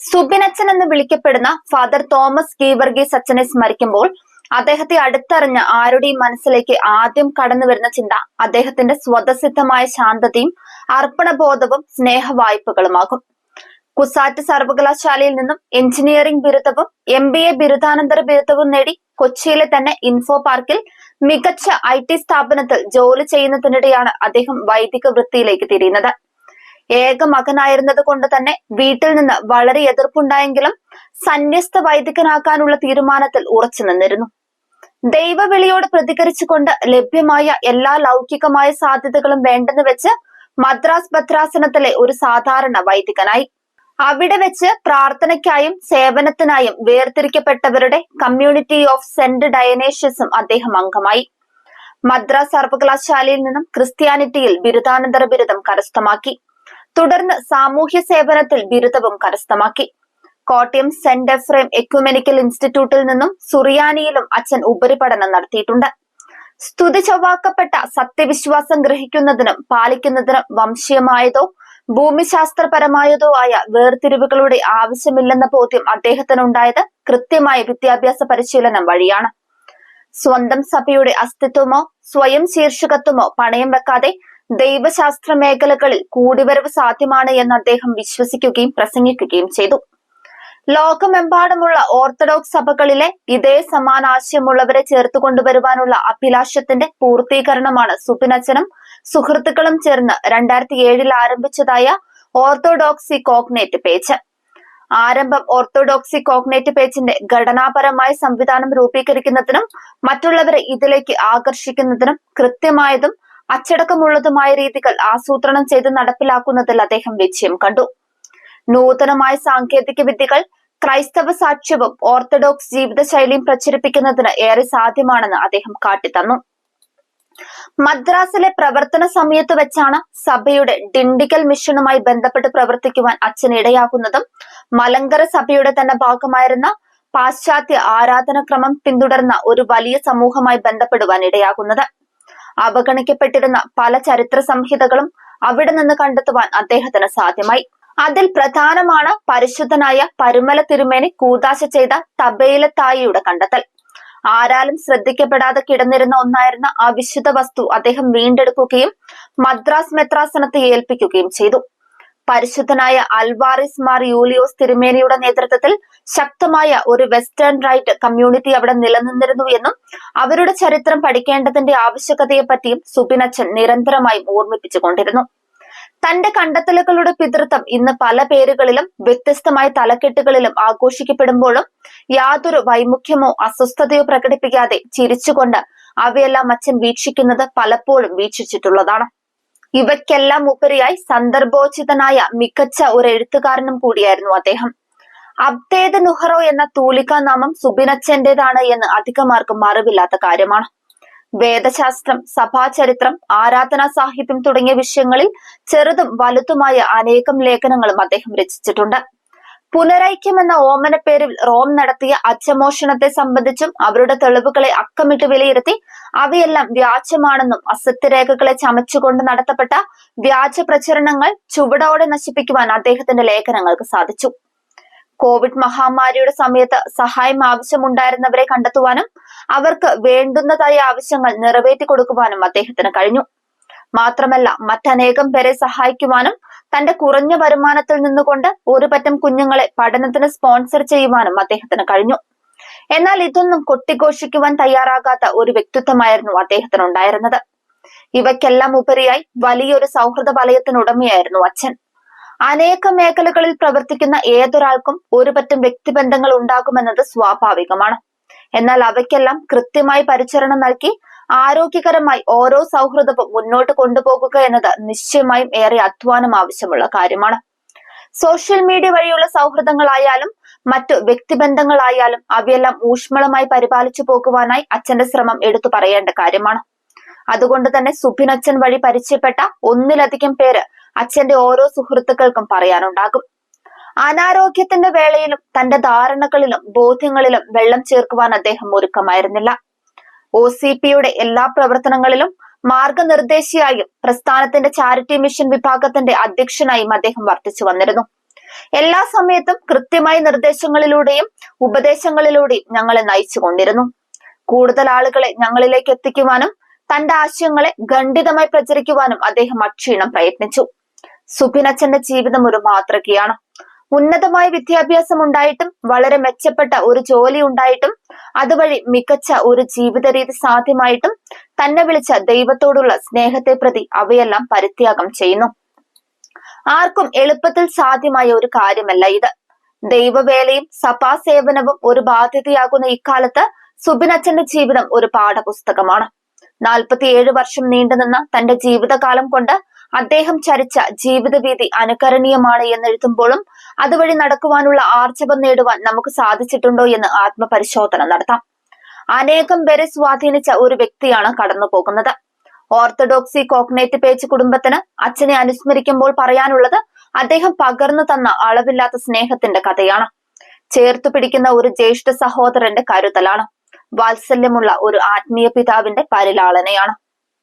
സുബിനച്ചൻ എന്ന് വിളിക്കപ്പെടുന്ന father Thomas Geevarghese അച്ഛനെ സ്മരിക്കുമ്പോൾ അദ്ദേഹത്തെ അടുത്തറിഞ്ഞ ആരുടെയും മനസ്സിലേക്ക് ആദ്യം കടന്നു വരുന്ന ചിന്ത അദ്ദേഹത്തിന്റെ സ്വതസിദ്ധമായ ശാന്തതയും അർപ്പണബോധവും സ്നേഹവായ്പകളുമാകും. കുസാറ്റ് സർവകലാശാലയിൽ നിന്നും എഞ്ചിനീയറിംഗ് ബിരുദവും എം ബി എ ബിരുദാനന്തര ബിരുദവും നേടി കൊച്ചിയിലെ തന്നെ ഇൻഫോ പാർക്കിൽ മികച്ച ഐ ടി സ്ഥാപനത്തിൽ ജോലി ചെയ്യുന്നതിനിടെയാണ് അദ്ദേഹം വൈദിക വൃത്തിയിലേക്ക് തിരിയുന്നത്. ഏക മകനായിരുന്നത് കൊണ്ട് തന്നെ വീട്ടിൽ നിന്ന് വളരെ എതിർപ്പുണ്ടായെങ്കിലും സന്യസ്ത വൈദികനാക്കാനുള്ള തീരുമാനത്തിൽ ഉറച്ചു നിന്നിരുന്നു. ദൈവവിളിയോട് പ്രതികരിച്ചുകൊണ്ട് ലഭ്യമായ എല്ലാ ലൗകികമായ സാധ്യതകളും വേണ്ടെന്ന് വെച്ച് മദ്രാസ് ഭദ്രാസനത്തിലെ ഒരു സാധാരണ വൈദികനായി. അവിടെ വെച്ച് പ്രാർത്ഥനയ്ക്കായും സേവനത്തിനായും വേർതിരിക്കപ്പെട്ടവരുടെ കമ്മ്യൂണിറ്റി ഓഫ് സെന്റ് ഡയനേഷ്യസും അദ്ദേഹം അംഗമായി. മദ്രാസ് സർവകലാശാലയിൽ നിന്നും ക്രിസ്ത്യാനിറ്റിയിൽ ബിരുദാനന്തര ബിരുദം കരസ്ഥമാക്കി. തുടർന്ന് സാമൂഹ്യ സേവനത്തിൽ ബിരുദവും കരസ്ഥമാക്കി. കോട്ടയം സെന്റ് എഫ്രൈം എക്യുമെനിക്കൽ ഇൻസ്റ്റിറ്റ്യൂട്ടിൽ നിന്നും സുറിയാനിയിലും അച്ഛൻ ഉപരിപഠനം നടത്തിയിട്ടുണ്ട്. സ്തുതി ചൊവ്വാക്കപ്പെട്ട സത്യവിശ്വാസം ഗ്രഹിക്കുന്നതിനും പാലിക്കുന്നതിനും വംശീയമായതോ ഭൂമിശാസ്ത്രപരമായതോ ആയ വേർതിരിവുകളുടെ ആവശ്യമില്ലെന്ന ബോധ്യം അദ്ദേഹത്തിനുണ്ടായത് കൃത്യമായ വിദ്യാഭ്യാസ പരിശീലനം വഴിയാണ്. സ്വന്തം സഭയുടെ അസ്തിത്വമോ സ്വയം ശീർഷകത്വമോ പണയം വെക്കാതെ ദൈവശാസ്ത്ര മേഖലകളിൽ കൂടിവരവ് സാധ്യമാണ് എന്ന് അദ്ദേഹം വിശ്വസിക്കുകയും പ്രസംഗിക്കുകയും ചെയ്തു. ലോകമെമ്പാടുമുള്ള ഓർത്തഡോക്സ് സഭകളിലെ ഇതേ സമാന ആശയമുള്ളവരെ ചേർത്ത് കൊണ്ടുവരുവാനുള്ള അഭിലാഷത്തിന്റെ പൂർത്തീകരണമാണ് സുപിനച്ചനും സുഹൃത്തുക്കളും ചേർന്ന് രണ്ടായിരത്തി ഏഴിൽ ആരംഭിച്ചതായ ഓർത്തോഡോക്സി കോഗ്നേറ്റ് പേജ്. ആരംഭം ഓർത്തോഡോക്സി കോഗ്നേറ്റ് പേജിന്റെ ഘടനാപരമായ സംവിധാനം രൂപീകരിക്കുന്നതിനും മറ്റുള്ളവരെ ഇതിലേക്ക് ആകർഷിക്കുന്നതിനും കൃത്യമായതും അച്ചടക്കമുള്ളതുമായ രീതികൾ ആസൂത്രണം ചെയ്ത് നടപ്പിലാക്കുന്നതിൽ അദ്ദേഹം ലക്ഷ്യം കണ്ടു. നൂതനമായ സാങ്കേതിക വിദ്യകൾ ക്രൈസ്തവ സാക്ഷ്യവും ഓർത്തഡോക്സ് ജീവിതശൈലിയും പ്രചരിപ്പിക്കുന്നതിന് ഏറെ സാധ്യമാണെന്ന് അദ്ദേഹം കാട്ടിത്തന്നു. മദ്രാസിലെ പ്രവർത്തന സമയത്ത് വെച്ചാണ് സഭയുടെ ഡിണ്ടിക്കൽ മിഷനുമായി ബന്ധപ്പെട്ട് പ്രവർത്തിക്കുവാൻ അച്ഛൻ ഇടയാകുന്നതും മലങ്കര സഭയുടെ തന്നെ ഭാഗമായിരുന്ന പാശ്ചാത്യ ആരാധനക്രമം പിന്തുടർന്ന ഒരു വലിയ സമൂഹമായി ബന്ധപ്പെടുവാൻ ഇടയാകുന്നത്. അവഗണിക്കപ്പെട്ടിരുന്ന പല ചരിത്ര സംഹിതകളും അവിടെ നിന്ന് കണ്ടെത്തുവാൻ അദ്ദേഹത്തിന് സാധ്യമായി. അതിൽ പ്രധാനമാണ് പരിശുദ്ധനായ പരുമല തിരുമേനി കൂതാശ ചെയ്ത തബേലത്തായിയുടെ കണ്ടെത്തൽ. ആരാലും ശ്രദ്ധിക്കപ്പെടാതെ കിടന്നിരുന്ന ഒന്നായിരുന്ന ആ വിശുദ്ധ വസ്തു അദ്ദേഹം വീണ്ടെടുക്കുകയും മദ്രാസ് മെത്രാസനത്തെ ഏൽപ്പിക്കുകയും ചെയ്തു. പരിശുദ്ധനായ അൽവാറിസ് മാർ യൂലിയോസ് തിരുമേനിയുടെ നേതൃത്വത്തിൽ ശക്തമായ ഒരു വെസ്റ്റേൺ റൈറ്റ് കമ്മ്യൂണിറ്റി അവിടെ നിലനിന്നിരുന്നു എന്നും അവരുടെ ചരിത്രം പഠിക്കേണ്ടതിന്റെ ആവശ്യകതയെപ്പറ്റിയും സുബിനച്ചൻ നിരന്തരമായി ഓർമ്മിപ്പിച്ചുകൊണ്ടിരുന്നു. തന്റെ കണ്ടെത്തലുകളുടെ പിതൃത്വം ഇന്ന് പല പേരുകളിലും വ്യത്യസ്തമായ തലക്കെട്ടുകളിലും ആഘോഷിക്കപ്പെടുമ്പോഴും യാതൊരു വൈമുഖ്യമോ അസ്വസ്ഥതയോ പ്രകടിപ്പിക്കാതെ ചിരിച്ചുകൊണ്ട് അവയെല്ലാം അച്ഛൻ വീക്ഷിക്കുന്നത് പലപ്പോഴും വീക്ഷിച്ചിട്ടുള്ളതാണ്. ഇവയ്ക്കെല്ലാം ഉപരിയായി സന്ദർഭോചിതനായ മികച്ച ഒരു എഴുത്തുകാരനും കൂടിയായിരുന്നു അദ്ദേഹം. അബ്ദേദ് നുഹറോ എന്ന തൂലിക നാമം സുബിനച്ചന്റേതാണ് എന്ന് അധികമാർക്കും അറിവില്ലാത്ത കാര്യമാണ്. വേദശാസ്ത്രം സഭാചരിത്രം ആരാധനാ സാഹിത്യം തുടങ്ങിയ വിഷയങ്ങളിൽ ചെറുതും വലുതുമായ അനേകം ലേഖനങ്ങളും അദ്ദേഹം രചിച്ചിട്ടുണ്ട്. പുനരൈക്യം എന്ന പേരിൽ റോം നടത്തിയ അച്ചമോഷണത്തെ സംബന്ധിച്ചും അവരുടെ തെളിവുകളെ അക്കമിട്ട് വിലയിരുത്തി അവയെല്ലാം വ്യാജമാണെന്നും അസത്യരേഖകളെ ചമച്ചുകൊണ്ട് നടത്തപ്പെട്ട വ്യാജ പ്രചരണങ്ങൾ ചുവടോടെ നശിപ്പിക്കുവാൻ അദ്ദേഹത്തിന്റെ ലേഖനങ്ങൾക്ക് സാധിച്ചു. കോവിഡ് മഹാമാരിയുടെ സമയത്ത് സഹായം ആവശ്യമുണ്ടായിരുന്നവരെ കണ്ടെത്തുവാനും അവർക്ക് വേണ്ടുന്നതായ ആവശ്യങ്ങൾ നിറവേറ്റി കൊടുക്കുവാനും അദ്ദേഹത്തിന് കഴിഞ്ഞു. മാത്രമല്ല മറ്റനേകം പേരെ സഹായിക്കുവാനും തന്റെ കുറഞ്ഞ വരുമാനത്തിൽ നിന്നുകൊണ്ട് ഒരു പറ്റം കുഞ്ഞുങ്ങളെ പഠനത്തിന് സ്പോൺസർ ചെയ്യുവാനും അദ്ദേഹത്തിന് കഴിഞ്ഞു. എന്നാൽ ഇതൊന്നും കൊട്ടിഘോഷിക്കുവാൻ തയ്യാറാകാത്ത ഒരു വ്യക്തിത്വമായിരുന്നു അദ്ദേഹത്തിന് ഉണ്ടായിരുന്നത്. ഇവയ്ക്കെല്ലാം ഉപരിയായി വലിയൊരു സൗഹൃദ വലയത്തിനുടമയായിരുന്നു അച്ഛൻ. അനേക മേഖലകളിൽ പ്രവർത്തിക്കുന്ന ഏതൊരാൾക്കും ഒരു പറ്റം വ്യക്തിബന്ധങ്ങൾ ഉണ്ടാകുമെന്നത് സ്വാഭാവികമാണ്. എന്നാൽ അവയ്ക്കെല്ലാം കൃത്യമായി പരിചരണം നൽകി ആരോഗ്യകരമായി ഓരോ സൗഹൃദവും മുന്നോട്ട് കൊണ്ടുപോകുക എന്നത് നിശ്ചയമായും ഏറെ അധ്വാനം ആവശ്യമുള്ള കാര്യമാണ്. സോഷ്യൽ മീഡിയ വഴിയുള്ള സൗഹൃദങ്ങളായാലും മറ്റു വ്യക്തിബന്ധങ്ങളായാലും അവയെല്ലാം ഊഷ്മളമായി പരിപാലിച്ചു പോകുവാനായി അച്ഛന്റെ ശ്രമം എടുത്തു പറയേണ്ട കാര്യമാണ്. അതുകൊണ്ട് തന്നെ സുബിനച്ഛൻ വഴി പരിചയപ്പെട്ട ഒന്നിലധികം പേര് അച്ഛന്റെ ഓരോ സുഹൃത്തുക്കൾക്കും പറയാനുണ്ടാകും. അനാരോഗ്യത്തിന്റെ വേളയിലും തന്റെ ധാരണകളിലും ബോധ്യങ്ങളിലും വെള്ളം ചേർക്കുവാൻ അദ്ദേഹം ഒരുക്കമായിരുന്നില്ല. ഒ സി പിയുടെ എല്ലാ പ്രവർത്തനങ്ങളിലും മാർഗനിർദ്ദേശിയായും പ്രസ്ഥാനത്തിന്റെ ചാരിറ്റി മിഷൻ വിഭാഗത്തിന്റെ അധ്യക്ഷനായും അദ്ദേഹം വർത്തിച്ചു വന്നിരുന്നു. എല്ലാ സമയത്തും കൃത്യമായ നിർദ്ദേശങ്ങളിലൂടെയും ഉപദേശങ്ങളിലൂടെയും ഞങ്ങളെ നയിച്ചു കൊണ്ടിരുന്നു. കൂടുതൽ ആളുകളെ ഞങ്ങളിലേക്ക് എത്തിക്കുവാനും തന്റെ ആശയങ്ങളെ ഖണ്ഡിതമായി പ്രചരിക്കുവാനും അദ്ദേഹം അക്ഷീണം പ്രയത്നിച്ചു. സുബിനച്ചന്റെ ജീവിതം ഒരു മാതൃകയാണ്. ഉന്നതമായ വിദ്യാഭ്യാസം ഉണ്ടായിട്ടും വളരെ മെച്ചപ്പെട്ട ഒരു ജോലി ഉണ്ടായിട്ടും അതുവഴി മികച്ച ഒരു ജീവിത രീതി സാധ്യമായിട്ടും തന്നെ വിളിച്ച ദൈവത്തോടുള്ള സ്നേഹത്തെ പ്രതി അവയെല്ലാം പരിത്യാഗം ചെയ്യുന്നു. ആർക്കും എളുപ്പത്തിൽ സാധ്യമായ ഒരു കാര്യമല്ല ഇത്. ദൈവവേലയും സഭാസേവനവും ഒരു ബാധ്യതയാകുന്ന ഇക്കാലത്ത് സുബിനച്ചന്റെ ജീവിതം ഒരു പാഠപുസ്തകമാണ്. നാൽപ്പത്തിയേഴ് വർഷം നീണ്ടുനിന്ന തന്റെ ജീവിതകാലം കൊണ്ട് അദ്ദേഹം ചരിച്ച ജീവിതവീതി അനുകരണീയമാണ് എന്നെഴുതുമ്പോഴും അതുവഴി നടക്കുവാനുള്ള ആർജവം നേടുവാൻ നമുക്ക് സാധിച്ചിട്ടുണ്ടോ എന്ന് ആത്മപരിശോധന നടത്താം. അനേകം പേരെ സ്വാധീനിച്ച ഒരു വ്യക്തിയാണ് കടന്നു പോകുന്നത് ഓർത്തഡോക്സി കോഗ്നേറ്റ് പേജ് കുടുംബത്തിന് അച്ഛനെ അനുസ്മരിക്കുമ്പോൾ പറയാനുള്ളത് അദ്ദേഹം പകർന്നു തന്ന അളവില്ലാത്ത സ്നേഹത്തിന്റെ കഥയാണ്. ചേർത്തു പിടിക്കുന്ന ഒരു ജ്യേഷ്ഠ സഹോദരന്റെ കരുതലാണ്. വാത്സല്യമുള്ള ഒരു ആത്മീയ പിതാവിന്റെ പരിലാളനയാണ്.